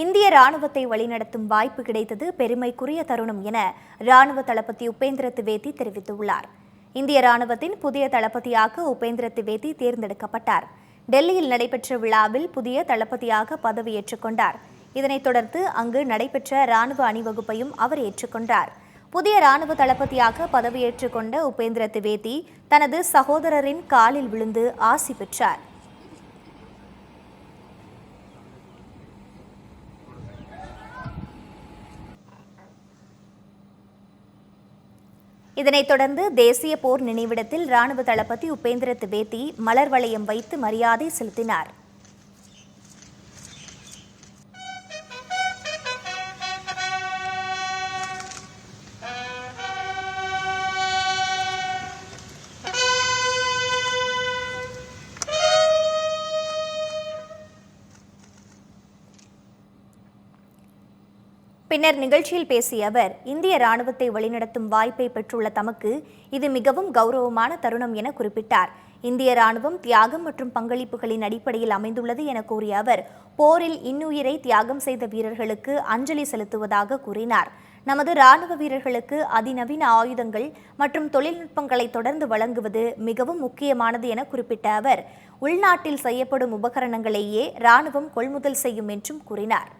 இந்திய ராணுவத்தை வழிநடத்தும் வாய்ப்பு கிடைத்தது பெருமைக்குரிய தருணம் என ராணுவ தளபதி உபேந்திர திவேதி தெரிவித்துள்ளார். இந்திய ராணுவத்தின் புதிய தளபதியாக உபேந்திர திவேதி தேர்ந்தெடுக்கப்பட்டார். டெல்லியில் நடைபெற்ற விழாவில் புதிய தளபதியாக பதவியேற்றுக் கொண்டார். இதனைத் தொடர்ந்து அங்கு நடைபெற்ற ராணுவ அணிவகுப்பையும் அவர் ஏற்றுக்கொண்டார் புதிய ராணுவ தளபதியாக பதவியேற்றுக் கொண்ட உபேந்திர திவேதி தனது சகோதரரின் காலில் விழுந்து ஆசி பெற்றார். இதனைத் தொடர்ந்து தேசிய போர் நினைவிடத்தில் ராணுவ தளபதி உபேந்திர திவேதி மலர் வளையம் வைத்து மரியாதை செலுத்தினார். பின்னர் நிகழ்ச்சியில் பேசிய அவர் இந்திய ராணுவத்தை வழிநடத்தும் வாய்ப்பை பெற்றுள்ள தமக்கு இது மிகவும் கௌரவமான தருணம் என குறிப்பிட்டார். இந்திய ராணுவம் தியாகம் மற்றும் பங்களிப்புகளின் அடிப்படையில் அமைந்துள்ளது என கூறிய அவர் போரில் இன்னுயிரை தியாகம் செய்த வீரர்களுக்கு அஞ்சலி செலுத்துவதாக கூறினார். நமது ராணுவ வீரர்களுக்கு அதிநவீன ஆயுதங்கள் மற்றும் தொழில்நுட்பங்களை தொடர்ந்து வழங்குவது மிகவும் முக்கியமானது என குறிப்பிட்ட அவர் உள்நாட்டில் செய்யப்படும் உபகரணங்களையே ராணுவம் கொள்முதல் செய்யும் என்றும் கூறினார்.